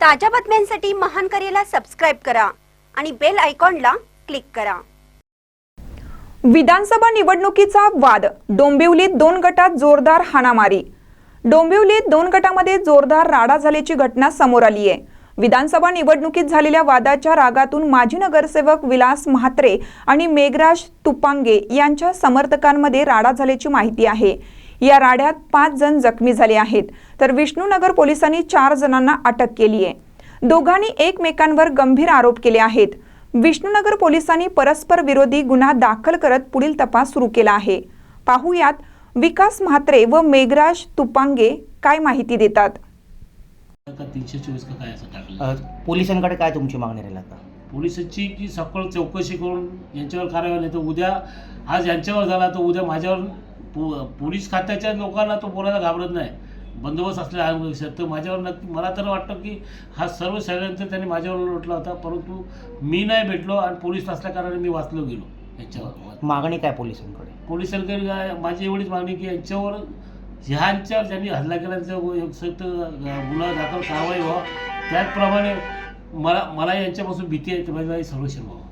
ताज्या बातम्यांसाठी महान करेला सबस्क्राईब करा आणि बेल आयकॉनला क्लिक करा. विधानसभा निवडणुकीचा वाद. डोंबिवलीत दोन गटात जोरदार हाणामारी. डोंबिवलीत दोन गटामध्ये जोरदार राडा झाल्याची घटना समोर आली आहे. विधानसभा निवडणुकीत झालेल्या वादाच्या रागातून माजी नगरसेवक विलास म्हात्रे आणि मेघराज तुपांगे यांच्या समर्थकांमध्ये राडा झाल्याची माहिती आहे. या राड्यात पाच जण जखमी झाले आहेत. तर विष्णुनगर पोलिसांनी चार जणांना अटक केली आहे. दोघांनी एकमेकांवर गंभीर आरोप केले आहेत. विष्णुनगर पोलिसांनी परस्पर विरोधी गुन्हा दाखल करत पुढील तपास सुरू केला आहे. पाहुयात विकास म्हात्रे व मेघराज तुपांगे काय माहिती देतात. पोलिसांकडे काय तुमची मागणी राहील आता? पोलिसांची की सखोल चौकशी करून यांच्यावर कारवाई नाही तर उद्या आज यांच्यावर झाला तर उद्या माझ्यावर पो पोलीस खात्याच्या लोकांना तो बोलायला घाबरत नाही. बंदोबस्त असल्या तर माझ्यावर नक्की मला तर वाटतं की हा सर्व षडयंत्र त्यांनी माझ्यावर लोटला होता परंतु मी नाही भेटलो आणि पोलीस नसल्या कारणाने मी वाचलो गेलो यांच्यावर. मागणी काय पोलिसांकडे? पोलिसांकडे काय माझी एवढीच मागणी की यांच्यावर ह्यांच्यावर ज्यांनी हल्ला केला त्यांच्यावर सक्त गुन्हा दाखल कारवाई व्हावा. त्याचप्रमाणे मला मला यांच्यापासून भीती आहे की माझं संरक्षण व्हावं.